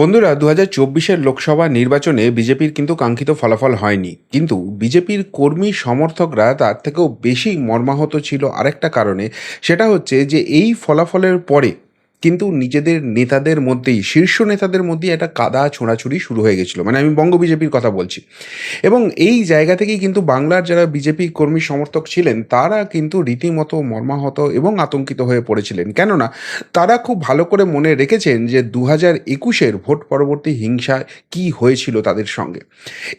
বন্ধুরা দু হাজার চব্বিশের লোকসভা নির্বাচনে বিজেপির কিন্তু কাঙ্ক্ষিত ফলাফল হয়নি। কিন্তু বিজেপির কর্মী সমর্থকরা তার থেকেও বেশি মর্মাহত ছিল আরেকটা কারণে। সেটা হচ্ছে যে, এই ফলাফলের পরে কিন্তু নিজেদের নেতাদের মধ্যেই, শীর্ষ নেতাদের মধ্যেই একটা কাদা ছোঁড়াছুড়ি শুরু হয়ে গেছিল। মানে আমি বঙ্গ বিজেপির কথা বলছি। এবং এই জায়গা থেকেই কিন্তু বাংলার যারা বিজেপি কর্মী সমর্থক ছিলেন, তারা কিন্তু রীতিমতো মর্মাহত এবং আতঙ্কিত হয়ে পড়েছিলেন। কেননা, তারা খুব ভালো করে মনে রেখেছেন যে দু হাজার একুশের ভোট পরবর্তী হিংসা কি হয়েছিল তাদের সঙ্গে।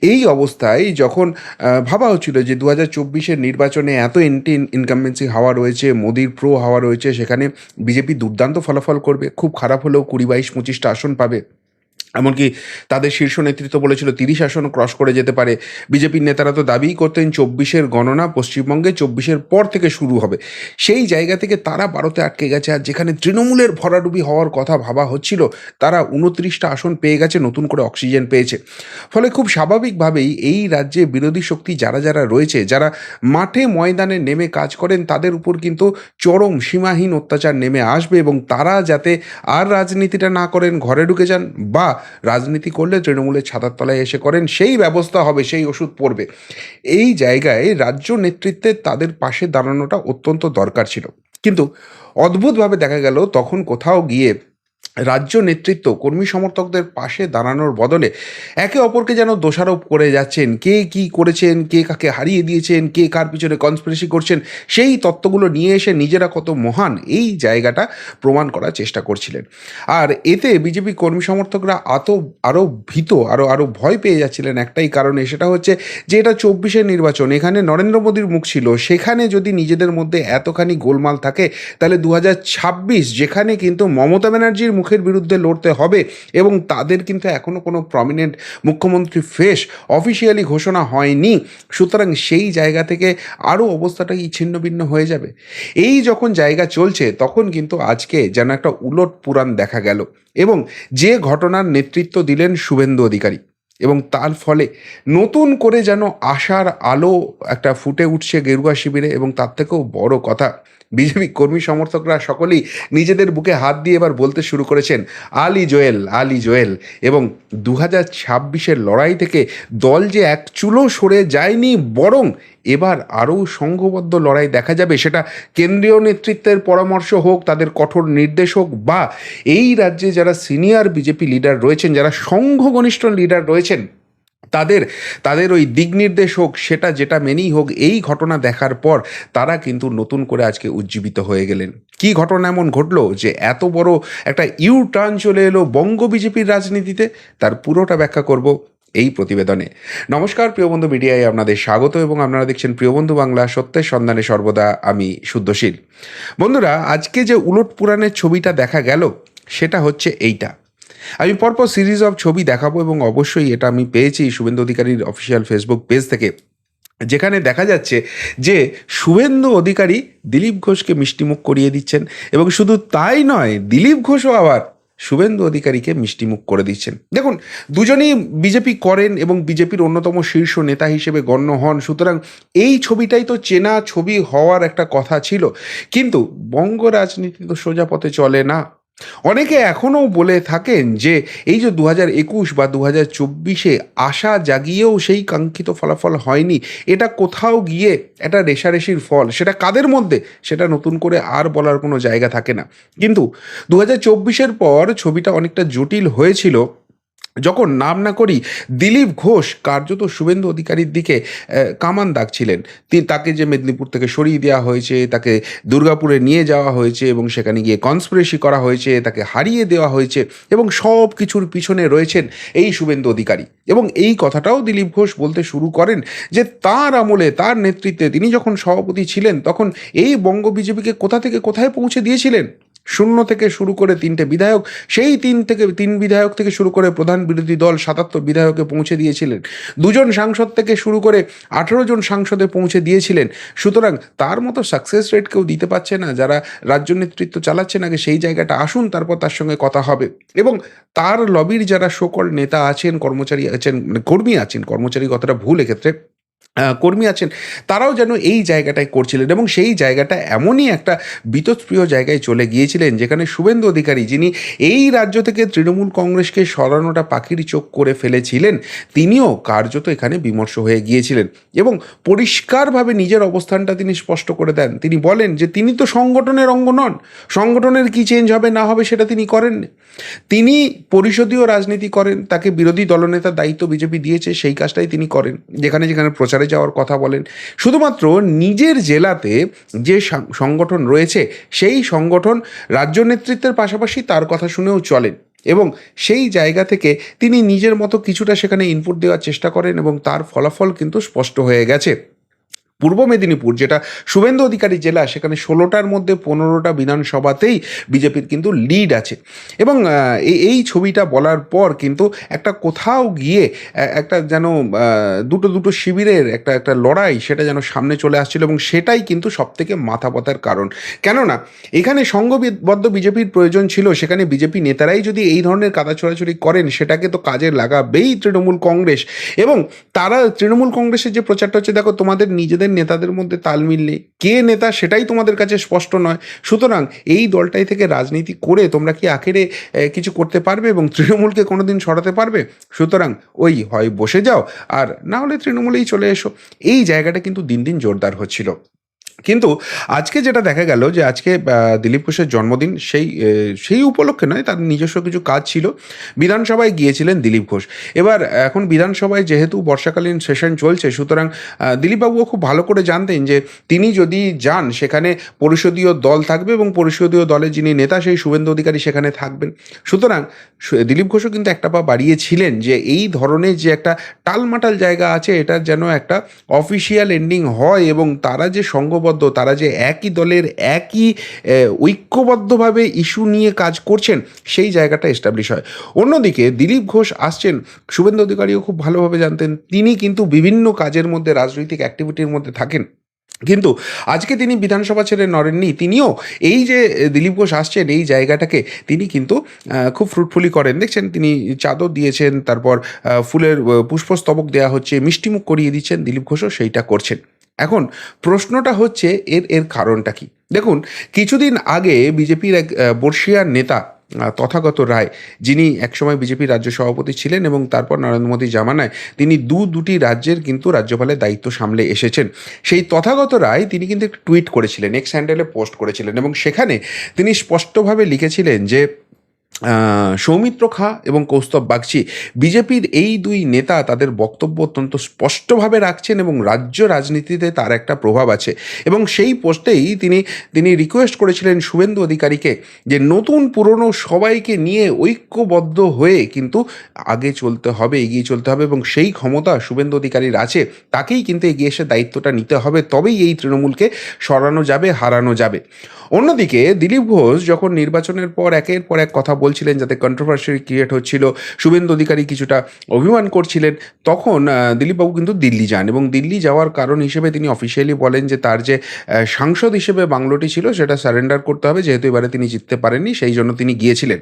এই অবস্থায় যখন ভাবা হচ্ছিল যে দু হাজার চব্বিশের নির্বাচনে এত এন্টি ইনকামবেন্সি হাওয়া রয়েছে, মোদির প্রো হাওয়া রয়েছে, সেখানে বিজেপি দুর্দান্ত ফলাফল করবে। খুব খারাপ হলেও কুড়ি বাইশ পঁচিশটা আসন পাবে। এমনকি তাদের শীর্ষ নেতৃত্ব বলেছিল, তিরিশ আসন ক্রস করে যেতে পারে। বিজেপির নেতারা তো দাবিই করতেন, চব্বিশের গণনা পশ্চিমবঙ্গে চব্বিশের পর থেকে শুরু হবে। সেই জায়গা থেকে তারা ভারতে আটকে গেছে, আর যেখানে তৃণমূলের ভরাডুবি হওয়ার কথা ভাবা হচ্ছিল, তারা উনত্রিশটা আসন পেয়ে গেছে, নতুন করে অক্সিজেন পেয়েছে। ফলে খুব স্বাভাবিকভাবেই এই রাজ্যে বিরোধী শক্তি যারা যারা রয়েছে, যারা মাঠে ময়দানে নেমে কাজ করেন, তাদের উপর কিন্তু চরম সীমাহীন অত্যাচার নেমে আসবে এবং তারা যাতে আর রাজনীতিটা না করেন, ঘরে ঢুকে যান বা রাজনীতি করলে তৃণমূলের ছাতার তলায় এসে করেন, সেই ব্যবস্থা হবে, সেই ওষুধ পড়বে। এই জায়গায় রাজ্য নেতৃত্বে তাদের পাশে দাঁড়ানোটা অত্যন্ত দরকার ছিল। কিন্তু অদ্ভুতভাবে দেখা গেল, তখন কোথাও গিয়ে রাজ্য নেতৃত্ব কর্মী সমর্থকদের পাশে দাঁড়ানোর বদলে একে অপরকে যেন দোষারোপ করে যাচ্ছেন। কে কি করেছেন? কে কাকে হারিয়ে দিয়েছেন? কে কার পিছনে কনস্পিরেসি করছেন? সেই তত্ত্বগুলো নিয়ে এসে নিজেরা কত মহান, এই জায়গাটা প্রমাণ করার চেষ্টা করছিলেন। আর এতে বিজেপি কর্মী সমর্থকরা এত আরও ভীত আরও আরও ভয় পেয়ে যাচ্ছিলেন একটাই কারণে, সেটা হচ্ছে যে এটা চব্বিশের নির্বাচন, এখানে নরেন্দ্র মোদীর মুখ ছিল। সেখানে যদি নিজেদের মধ্যে এতখানি গোলমাল থাকে, তাহলে দু যেখানে কিন্তু মমতা ব্যানার্জির মুখের বিরুদ্ধে লড়তে হবে এবং তাদের কিন্তু এখনও কোনো প্রমিনেন্ট মুখ্যমন্ত্রী ফেস অফিসিয়ালি ঘোষণা হয়নি। সুতরাং সেই জায়গা থেকে আরও অবস্থাটা কি ছিন্ন ভিন্ন হয়ে যাবে। এই যখন জায়গা চলছে, তখন কিন্তু আজকে যেন একটা উলট পুরাণ দেখা গেল এবং যে ঘটনার নেতৃত্ব দিলেন শুভেন্দু অধিকারী। এবং তার ফলে নতুন করে যেন আশার আলো একটা ফুটে উঠছে গেরুয়া শিবিরে এবং তার থেকেও বড় কথা, বিজেপি কর্মী সমর্থকরা সকলেই নিজেদের বুকে হাত দিয়ে এবার বলতে শুরু করেছেন, আলি জোয়েল আলি জোয়েল। এবং দু হাজার ছাব্বিশের লড়াই থেকে দল যে এক চুলো সরে যায়নি বরং এবার আরও সংঘবদ্ধ লড়াই দেখা যাবে। সেটা কেন্দ্রীয় নেতৃত্বের পরামর্শ হোক, তাদের কঠোর নির্দেশ হোক বা এই রাজ্যে যারা সিনিয়র বিজেপি লিডার রয়েছেন, যারা সংঘ ঘনিষ্ঠ লিডার রয়েছেন, তাদের তাদের ওই দিক নির্দেশ হোক, সেটা যেটা মেনেই হোক, এই ঘটনা দেখার পর তারা কিন্তু নতুন করে আজকে উজ্জীবিত হয়ে গেলেন। কি ঘটনা এমন ঘটলো যে এত বড় একটা ইউ টার্ন চলে এলো বঙ্গ বিজেপির রাজনীতিতে? তার পুরোটা ব্যাখ্যা করব। এই প্রতিবেদনে। নমস্কার, প্রিয় বন্ধু মিডিয়ায় আপনাদের স্বাগত এবং আপনারা দেখছেন প্রিয় বন্ধু বাংলা সত্যের সন্ধানে সর্বদা আমি শুদ্ধশীল। বন্ধুরা, আজকে যে উলট পুরাণের ছবিটা দেখা গেল, সেটা হচ্ছে এইটা। আমি পরপর সিরিজ অফ ছবি দেখাবো এবং অবশ্যই এটা আমি পেয়েছি শুভেন্দু অধিকারীর অফিসিয়াল ফেসবুক পেজ থেকে। যেখানে দেখা যাচ্ছে যে শুভেন্দু অধিকারী দিলীপ ঘোষকে মিষ্টিমুখ করিয়ে দিচ্ছেন এবং শুধু তাই নয়, দিলীপ ঘোষও আবার শুভেন্দু অধিকারীকে মিষ্টিমুখ করে দিচ্ছেন। দেখুন, দুজনেই বিজেপি করেন এবং বিজেপির অন্যতম শীর্ষ নেতা হিসেবে গণ্য হন। সুতরাং এই ছবিটাই তো চেনা ছবি হওয়ার একটা কথা ছিল। কিন্তু বঙ্গ রাজনীতি তো সোজা পথে চলে না। অনেকে এখনও বলে থাকেন যে এই যে দু হাজার একুশ বা দু হাজার চব্বিশে আশা জাগিয়েও সেই কাঙ্ক্ষিত ফলাফল হয়নি, এটা কোথাও গিয়ে এটা রেশারেশির ফল, সেটা কাদের মধ্যে, সেটা নতুন করে আর বলার কোনো জায়গা থাকে না। কিন্তু দু হাজার চব্বিশের পর ছবিটা অনেকটা জটিল হয়েছিল। যখন নাম না করি দিলীপ ঘোষ কার্যত শুভেন্দু অধিকারীর দিকে কামান দাগছিলেন তিনি তাকে যে মেদিনীপুর থেকে সরিয়ে দেওয়া হয়েছে, তাকে দুর্গাপুরে নিয়ে যাওয়া হয়েছে এবং সেখানে গিয়ে কনস্পিরেসি করা হয়েছে, তাকে হারিয়ে দেওয়া হয়েছে এবং সব কিছুর পিছনে রয়েছেন এই শুভেন্দু অধিকারী। এবং এই কথাটাও দিলীপ ঘোষ বলতে শুরু করেন যে তার আমলে, তার নেতৃত্বে তিনি যখন সভাপতি ছিলেন, তখন এই বঙ্গ বিজেপিকে কোথা থেকে কোথায় পৌঁছে দিয়েছিলেন? শূন্য থেকে শুরু করে তিনটে বিধায়ক, সেই তিন থেকে, তিন বিধায়ক থেকে শুরু করে প্রধান বিরোধী দল সাতাত্তর বিধায়কে পৌঁছে দিয়েছিলেন। দুজন সাংসদ থেকে শুরু করে আঠেরো জন সাংসদে পৌঁছে দিয়েছিলেন। সুতরাং তার মতো সাকসেস রেট কেউ দিতে পারছে না, যারা রাজ্য নেতৃত্ব চালাচ্ছেন আগে সেই জায়গাটা আসুন, তারপর তার সঙ্গে কথা হবে। এবং তার লবির যারা সকল নেতা আছেন, কর্মচারী আছেন মানে কর্মী আছেন, কর্মচারী কথাটা ভুল এক্ষেত্রে। কর্মী আছেন, তারাও যেন এই জায়গাটায় করছিলেন এবং সেই জায়গাটা এমনই একটা বিতস্প্রিয় জায়গায় চলে গিয়েছিলেন, যেখানে শুভেন্দু অধিকারী যিনি এই রাজ্য থেকে তৃণমূল কংগ্রেসকে সরানোটা পাখির চোখ করে ফেলেছিলেন, তিনিও কার্যত এখানে বিমর্ষ হয়ে গিয়েছিলেন এবং পরিষ্কারভাবে নিজের অবস্থানটা তিনি স্পষ্ট করে দেন। তিনি বলেন যে, তিনি তো সংগঠনের অঙ্গ নন, সংগঠনের কি চেঞ্জ হবে, না হবে সেটা তিনি করেন তিনি পরিষদীয় রাজনীতি করেন, তাকে বিরোধী দলনেতার দায়িত্ব বিজেপি দিয়েছে, সেই কাজটাই তিনি করেন, যেখানে যেখানে প্রচারে যাওয়ার কথা বলেন। শুধুমাত্র নিজের জেলাতে যে সংগঠন রয়েছে, সেই সংগঠন রাজ্য নেতৃত্বের পাশাপাশি তার কথা শুনেও চলেন এবং সেই জায়গা থেকে তিনি নিজের মতো কিছুটা সেখানে ইনপুট দেওয়ার চেষ্টা করেন এবং তার ফলাফল কিন্তু স্পষ্ট হয়ে গেছে। পূর্ব মেদিনীপুর, যেটা শুভেন্দু অধিকারী জেলা, সেখানে ষোলোটার মধ্যে পনেরোটা বিধানসভাতেই বিজেপির কিন্তু লিড আছে। এবং এই ছবিটা বলার পর কিন্তু একটা কোথাও গিয়ে একটা যেন দুটো দুটো শিবিরের একটা একটা লড়াই সেটা যেন সামনে চলে আসছিল এবং সেটাই কিন্তু সব থেকে মাথা ব্যথার কারণ। কেননা, এখানে সংঘবদ্ধ বিজেপির প্রয়োজন ছিল, সেখানে বিজেপি নেতারাই যদি এই ধরনের কাদা ছোড়াছড়ি করেন, সেটাকে তো কাজে লাগাবেই তৃণমূল কংগ্রেস। এবং তারা তৃণমূল কংগ্রেসের যে প্রচারটা হচ্ছে, দেখো তোমাদের নিজেদের নেতাদের মধ্যে তালমিল নেই কে নেতা সেটাই তোমাদের কাছে স্পষ্ট নয়। সুতরাং এই দলটাই থেকে রাজনীতি করে তোমরা কি আখেরে কিছু করতে পারবে এবং তৃণমূলকে কোনোদিন সরাতে পারবে? সুতরাং ওই হয়, বসে যাও। আর না হলে তৃণমূলেই চলে এসো। এই জায়গাটা কিন্তু দিন দিন জোরদার হচ্ছিল। কিন্তু আজকে যেটা দেখা গেল যে আজকে দিলীপ ঘোষের জন্মদিন সেই সেই উপলক্ষে নয়, তার নিজস্ব কিছু কাজ ছিল। বিধানসভায় গিয়েছিলেন দিলীপ ঘোষ। এবার এখন বিধানসভায় যেহেতু বর্ষাকালীন সেশন চলছে, সুতরাং দিলীপবাবুও খুব ভালো করে জানতেন যে তিনি যদি যান, সেখানে পরিষদীয় দল থাকবে এবং পরিষদীয় দলের যিনি নেতা, সেই শুভেন্দু অধিকারী সেখানে থাকবেন। সুতরাং দিলীপ ঘোষও কিন্তু একটা পা বাড়িয়েছিলেন যে এই ধরনের যে একটা টালমাটাল জায়গা আছে, এটা যেন একটা অফিসিয়াল এন্ডিং হয় এবং তারা যে সংঘবদ্ধ তারা যে একই দলের একই ঐক্যবদ্ধভাবে ইস্যু নিয়ে কাজ করছেন, সেই জায়গাটা এস্টাবলিশ হয়। অন্যদিকে দিলীপ ঘোষ আসছেন, শুভেন্দু অধিকারীও খুব ভালোভাবে জানতেন, তিনি কিন্তু বিভিন্ন কাজের মধ্যে, রাজনৈতিক অ্যাক্টিভিটির মধ্যে থাকেন। কিন্তু আজকে তিনি বিধানসভা ছেড়ে নরেননি তিনিও এই যে দিলীপ ঘোষ আসছেন, এই জায়গাটাকে তিনি কিন্তু খুব ফ্রুটফুলি করেন। দেখছেন, তিনি চাদর দিয়েছেন, তারপর ফুলের পুষ্পস্তবক দেওয়া হচ্ছে, মিষ্টিমুখ করিয়ে দিচ্ছেন, দিলীপ ঘোষও সেইটা করছেন। এখন প্রশ্নটা হচ্ছে এর এর কারণটা কি? দেখুন, কিছুদিন আগে বিজেপির এক বর্ষিয়ার নেতা তথাগত রায়, যিনি একসময় বিজেপির রাজ্য সভাপতি ছিলেন এবং তারপর নরেন্দ্র মোদী জামানায় তিনি দু, দুটি রাজ্যের কিন্তু রাজ্যপালের দায়িত্ব সামলে এসেছেন। সেই তথাগত রায় তিনি কিন্তু টুইট করেছিলেন এক্স হ্যান্ডেলে পোস্ট করেছিলেন এবং সেখানে তিনি স্পষ্টভাবে লিখেছিলেন যে সৌমিত্র খাঁ এবং কৌস্তব বাগচি, বিজেপির এই দুই নেতা তাদের বক্তব্য অত্যন্ত স্পষ্টভাবে রাখছেন এবং রাজ্য রাজনীতিতে তার একটা প্রভাব আছে। এবং সেই পোস্টেই তিনি তিনি রিকোয়েস্ট করেছিলেন শুভেন্দু অধিকারীকে যে নতুন পুরনো সবাইকে নিয়ে ঐক্যবদ্ধ হয়ে কিন্তু আগে চলতে হবে, এগিয়ে চলতে হবে এবং সেই ক্ষমতা শুভেন্দু অধিকারীর আছে, তাকেই কিন্তু এগিয়ে এসে দায়িত্বটা নিতে হবে, তবেই এই তৃণমূলকে সরানো যাবে, হারানো যাবে। অন্যদিকে দিলীপ ঘোষ যখন নির্বাচনের পর একের পর এক কথা বলছিলেন যাতে কন্ট্রোভার্সি ক্রিয়েট হচ্ছিল। শুভেন্দু অধিকারী কিছুটা অভিমান করছিলেন। তখন দিলীপবাবু কিন্তু দিল্লি যান এবং দিল্লি যাওয়ার কারণ হিসেবে তিনি অফিসিয়ালি বলেন যে তার যে সাংসদ হিসেবে বাংলোটি ছিল, সেটা সারেন্ডার করতে হবে, যেহেতু এবারে তিনি জিততে পারেননি, সেই জন্য তিনি গিয়েছিলেন।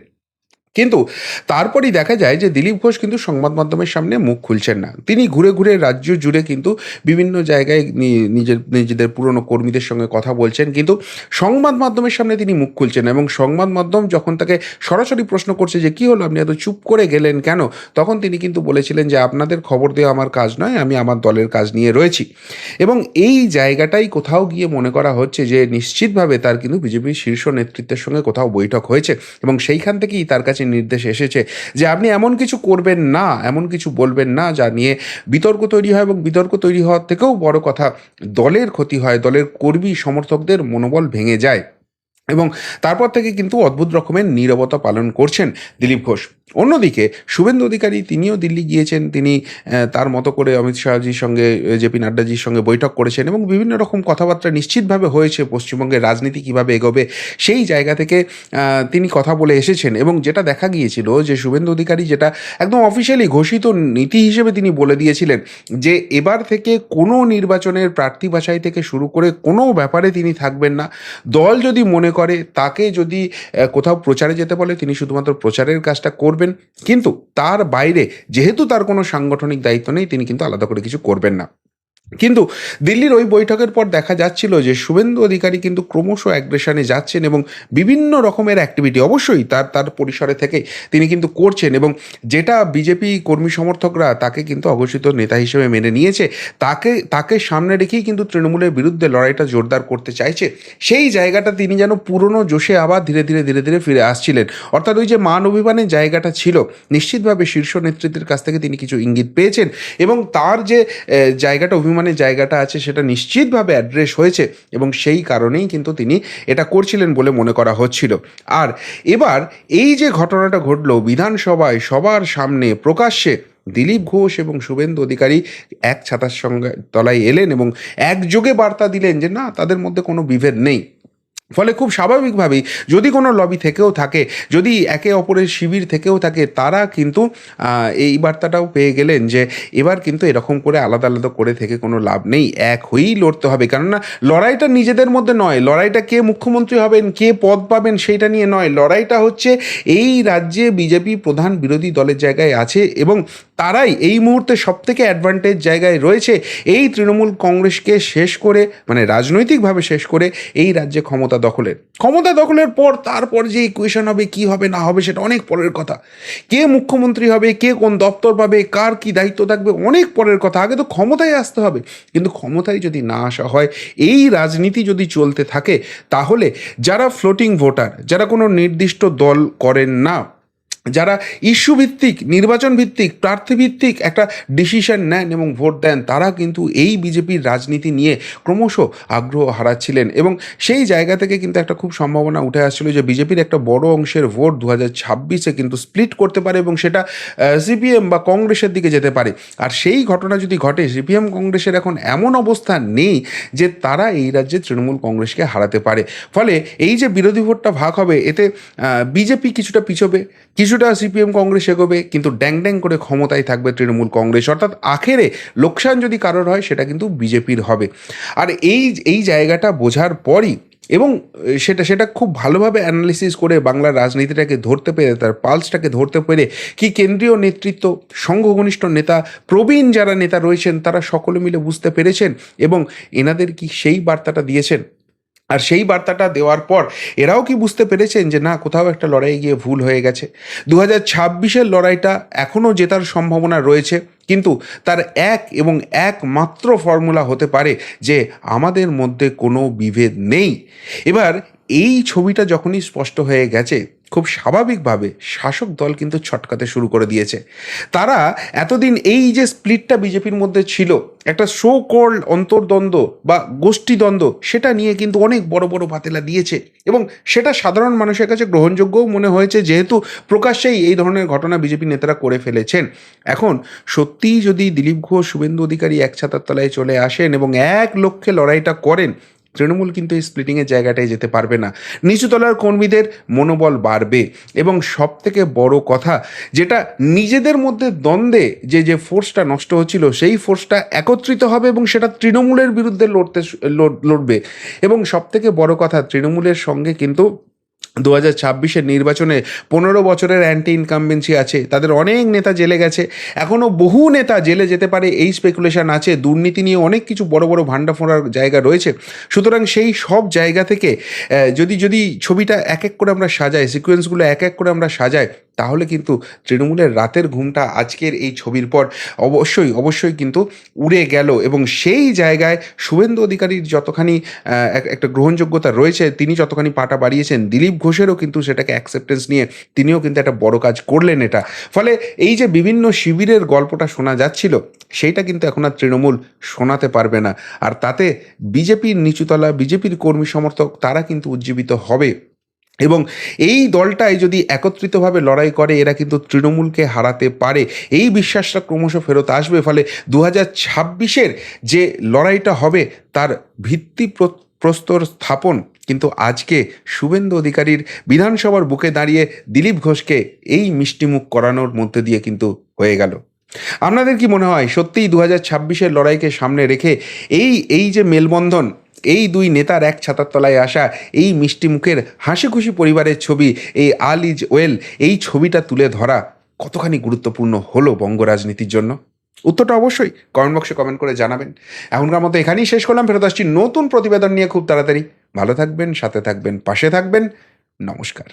কিন্তু তারপরই দেখা যায় যে দিলীপ ঘোষ কিন্তু সংবাদ মাধ্যমের সামনে মুখ খুলছেন না। তিনি ঘুরে ঘুরে রাজ্য জুড়ে কিন্তু বিভিন্ন জায়গায় নিজের, নিজেদের পুরনো কর্মীদের সঙ্গে কথা বলছেন। কিন্তু সংবাদ মাধ্যমের সামনে তিনি মুখ খুলছেন এবং সংবাদ মাধ্যম যখন তাকে সরাসরি প্রশ্ন করছে যে, কী হলো? আপনি এত চুপ করে গেলেন কেন? তখন তিনি কিন্তু বলেছিলেন যে, আপনাদের খবর দেওয়া আমার কাজ নয়, আমি আমার দলের কাজ নিয়ে রয়েছি। এবং এই জায়গাটাই কোথাও গিয়ে মনে করা হচ্ছে যে, নিশ্চিতভাবে তার কিন্তু বিজেপির শীর্ষ নেতৃত্বের সঙ্গে কোথাও বৈঠক হয়েছে এবং সেইখান থেকেই তার কাছে নির্দেশ এসেছে যে আপনি এমন কিছু করবেন না, এমন কিছু বলবেন না যা নিয়ে বিতর্ক তৈরি হয় এবং বিতর্ক তৈরি হওয়ার থেকেও বড় কথা, দলের ক্ষতি হয়, দলের কর্মী সমর্থকদের মনোবল ভেঙে যায় এবং তারপর থেকে কিন্তু অদ্ভুত রকমের নীরবতা পালন করছেন দিলীপ ঘোষ। অন্যদিকে শুভেন্দু অধিকারী তিনিও দিল্লি গিয়েছেন। তিনি তার মতো করে অমিত শাহজির সঙ্গে জেপি নাড্ডাজির সঙ্গে বৈঠক করেছেন এবং বিভিন্ন রকম কথাবার্তা নিশ্চিতভাবে হয়েছে পশ্চিমবঙ্গের রাজনীতি কীভাবে এগোবে সেই জায়গা থেকে তিনি কথা বলে এসেছেন এবং যেটা দেখা গিয়েছিল যে শুভেন্দু অধিকারী যেটা একদম অফিসিয়ালি ঘোষিত নীতি হিসেবে তিনি বলে দিয়েছিলেন যে এবার থেকে কোনো নির্বাচনের প্রার্থী বাছাই থেকে শুরু করে কোনো ব্যাপারে তিনি থাকবেন না। দল যদি মনে করে, তাকে যদি কোথাও প্রচারে যেতে বলে, তিনি শুধুমাত্র প্রচারের কাজটা করবেন কিন্তু তার বাইরে, যেহেতু তার কোনো সাংগঠনিক দায়িত্ব নেই, তিনি কিন্তু আলাদা করে কিছু করবেন না। কিন্তু দিল্লির ওই বৈঠকের পর দেখা যাচ্ছিল যে শুভেন্দু অধিকারী কিন্তু ক্রমশ অ্যাগ্রেশনে যাচ্ছেন এবং বিভিন্ন রকমের অ্যাক্টিভিটি অবশ্যই তার তার পরিসরে থেকে তিনি কিন্তু করছেন এবং যেটা বিজেপি কর্মী সমর্থকরা তাকে কিন্তু অঘোষিত নেতা হিসেবে মেনে নিয়েছে, তাকে তাকে সামনে রেখেই কিন্তু তৃণমূলের বিরুদ্ধে লড়াইটা জোরদার করতে চাইছে, সেই জায়গাটা তিনি যেন পুরনো জোশে আবার ধীরে ধীরে ধীরে ধীরে ফিরে আসছিলেন। অর্থাৎ ওই যে মান অভিমানের জায়গাটা ছিল, নিশ্চিতভাবে শীর্ষ নেতৃত্বের কাছ থেকে তিনি কিছু ইঙ্গিত পেয়েছেন এবং তার যে জায়গাটা অভিমানের জায়গাটা আছে, সেটা নিশ্চিতভাবে অ্যাড্রেস হয়েছে এবং সেই কারণেই কিন্তু তিনি এটা করছিলেন বলে মনে করা হচ্ছিল। আর এবার এই যে ঘটনাটা ঘটল, বিধানসভায় সবার সামনে প্রকাশ্যে দিলীপ ঘোষ এবং শুভেন্দু অধিকারী এক ছাতার সঙ্গে তলায় এলেন এবং একযোগে বার্তা দিলেন যে, না, তাদের মধ্যে কোনো বিভেদ নেই। ফলে খুব স্বাভাবিকভাবেই যদি কোনো লবি থেকেও থাকে, যদি একে অপরের শিবির থেকেও থাকে, তারা কিন্তু এই বার্তাটাও পেয়ে গেলেন যে এবার কিন্তু এরকম করে আলাদা আলাদা করে থেকে কোনো লাভ নেই, এক হয়েই লড়তে হবে। কেননা লড়াইটা নিজেদের মধ্যে নয়, লড়াইটা কে মুখ্যমন্ত্রী হবেন, কে পদ পাবেন সেইটা নিয়ে নয়। লড়াইটা হচ্ছে এই রাজ্যে বিজেপি প্রধান বিরোধী দলের জায়গায় আছে এবং তারাই এই মুহূর্তে সবথেকে অ্যাডভান্টেজ জায়গায় রয়েছে। এই তৃণমূল কংগ্রেসকে শেষ করে মানে রাজনৈতিকভাবে শেষ করে এই রাজ্যে ক্ষমতা দখলের। ক্ষমতা দখলের পর তারপর যে ইকুয়েশন হবে, কি হবে, না হবে, সেটা অনেক পরের কথা। কে মুখ্যমন্ত্রী হবে, কে কোন দপ্তর পাবে, কার কি দায়িত্ব থাকবে, অনেক পরের কথা। আগে তো ক্ষমতায় আসতে হবে। কিন্তু ক্ষমতায় যদি না আসা হয়, এই রাজনীতি যদি চলতে থাকে, তাহলে যারা ফ্লোটিং ভোটার যারা কোনো নির্দিষ্ট দল করেন না যারা ইস্যু ভিত্তিক, নির্বাচন ভিত্তিক, প্রার্থী ভিত্তিক একটা ডিসিশন নেন এবং ভোট দেন, তারা কিন্তু এই বিজেপির রাজনীতি নিয়ে ক্রমশ আগ্রহ হারাচ্ছিলেন এবং সেই জায়গা থেকে কিন্তু একটা খুব সম্ভাবনা উঠে আসছিল যে বিজেপির একটা বড় অংশের ভোট দু ছাব্বিশে কিন্তু স্প্লিট করতে পারে এবং সেটা সিপিএম বা কংগ্রেসের দিকে যেতে পারে। আর সেই ঘটনা যদি ঘটে সিপিএম কংগ্রেসের এখন এমন অবস্থা নেই যে তারা এই রাজ্যে তৃণমূল কংগ্রেসকে হারাতে পারে। ফলে এই যে বিরোধী ভোটটা ভাগ হবে, এতে বিজেপি কিছুটা পিছবে কিছুটা সিপিএম কংগ্রেস এগোবে, কিন্তু ড্যাং ড্যাং করে ক্ষমতায় থাকবে তৃণমূল কংগ্রেস। অর্থাৎ আখেরে লোকসান যদি কারোর হয়, সেটা কিন্তু বিজেপির হবে। আর এই এই জায়গাটা বোঝার পরই এবং সেটা সেটা খুব ভালোভাবে অ্যানালিসিস করে বাংলার রাজনীতিটাকে ধরতে পেরে, তার পালসটাকে ধরতে পেরে কি কেন্দ্রীয় নেতৃত্ব, সংঘঘনিষ্ঠ নেতা, প্রবীণ যারা নেতা রয়েছেন, তারা সকলে মিলে বুঝতে পেরেছেন এবং এনাদের কি সেই বার্তাটা দিয়েছেন? আর সেই বার্তাটা দেওয়ার পর এরাও কি বুঝতে পেরেছেন যে না, কোথাও একটা লড়াই গিয়ে ভুল হয়ে গেছে। দু হাজার ছাব্বিশের লড়াইটা এখনও জেতার সম্ভাবনা রয়েছে, কিন্তু তার এক এবং একমাত্র ফর্মুলা হতে পারে যে আমাদের মধ্যে কোনো বিভেদ নেই। এবার এই ছবিটা যখনই স্পষ্ট হয়ে গেছে খুব স্বাভাবিকভাবে শাসক দল কিন্তু ছটকাতে শুরু করে দিয়েছে। তারা এতদিন এই যে স্প্লিটটা বিজেপির মধ্যে ছিল, একটা শো কোল্ড অন্তর্দ্বন্দ্ব বা গোষ্ঠীদ্বন্দ্ব, সেটা নিয়ে কিন্তু অনেক বড় বড় পাতেলা দিয়েছে এবং সেটা সাধারণ মানুষের কাছে গ্রহণযোগ্যও মনে হয়েছে, যেহেতু প্রকাশ্যেই এই ধরনের ঘটনা বিজেপি নেতারা করে ফেলেছেন। এখন সত্যিই যদি দিলীপ ঘোষ, শুভেন্দু অধিকারী এক ছাতার তলায় চলে আসেন এবং এক লক্ষ্যে লড়াইটা করেন তৃণমূল কিন্তু এই স্প্লিটিংয়ের জায়গাটায় যেতে পারবে না। নিচুতলার কর্মীদের মনোবল বাড়বে এবং সব থেকে বড় কথা যেটা নিজেদের মধ্যে দ্বন্দ্বে যে যে ফোর্সটা নষ্ট হচ্ছিল, সেই ফোর্সটা একত্রিত হবে এবং সেটা তৃণমূলের বিরুদ্ধে লড়তে লড়- লড়বে। এবং সব থেকে বড় কথা, তৃণমূলের সঙ্গে কিন্তু দু হাজার ছাব্বিশের নির্বাচনে পনেরো বছরের অ্যান্টি ইনকামবেন্সি আছে। তাদের অনেক নেতা জেলে গেছে। এখনও বহু নেতা জেলে যেতে পারে, এই স্পেকুলেশন আছে। দুর্নীতি নিয়ে অনেক কিছু বড় বড় ভাণ্ডা ফোঁড়ার জায়গা রয়েছে। সুতরাং সেই সব জায়গা থেকে যদি যদি ছবিটা এক এক করে আমরা সাজাই সিকোয়েন্সগুলো এক এক করে আমরা সাজাই তাহলে কিন্তু তৃণমূলের রাতের ঘুমটা আজকের এই ছবির পর অবশ্যই অবশ্যই কিন্তু উড়ে গেল এবং সেই জায়গায় শুভেন্দু অধিকারীর যতখানি একটা গ্রহণযোগ্যতা রয়েছে, তিনি যতখানি পাটা বাড়িয়েছেন, দিলীপ ঘোষেরও কিন্তু সেটাকে অ্যাকসেপ্টেন্স নিয়ে তিনিও কিন্তু একটা বড় কাজ করলেন এটা। ফলে এই যে বিভিন্ন শিবিরের গল্পটা শোনা যাচ্ছিল, সেইটা কিন্তু এখন আর তৃণমূল শোনাতে পারবে না। আর তাতে বিজেপির নিচুতলা, বিজেপির কর্মী সমর্থক তারা কিন্তু উজ্জীবিত হবে। এবং এই দলটাই যদি একত্রিতভাবে লড়াই করে, এরা কিন্তু তৃণমূলকে হারাতে পারে। এই বিশ্বাসটা ক্রমশ ফেরত আসবে। ফলে দু হাজার ছাব্বিশের যে লড়াইটা হবে, তার ভিত্তি প্র- প্রস্তর স্থাপন কিন্তু আজকে শুভেন্দু অধিকারীর বিধানসভার বুকে দাঁড়িয়ে দিলীপ ঘোষকে এই মিষ্টিমুখ করানোর মধ্যে দিয়ে কিন্তু হয়ে গেল। আপনাদের কি মনে হয়, সত্যিই দু হাজার ছাব্বিশের লড়াইকে সামনে রেখে এই এই যে মেলবন্ধন এই দুই নেতার এক ছাতার তলায় আসা এই মিষ্টি মুখের হাসি খুশি পরিবারের ছবি, এই আল ইজ ওয়েল, এই ছবিটা তুলে ধরা কতখানি গুরুত্বপূর্ণ হলো বঙ্গ রাজনীতির জন্য? উত্তরটা অবশ্যই কমেন্ট বক্সে কমেন্ট করে জানাবেন। এখনকার মতো এখানেই শেষ করলাম। ফেরত আসছি নতুন প্রতিবেদন নিয়ে খুব তাড়াতাড়ি। ভালো থাকবেন, সাথে থাকবেন, পাশে থাকবেন। নমস্কার।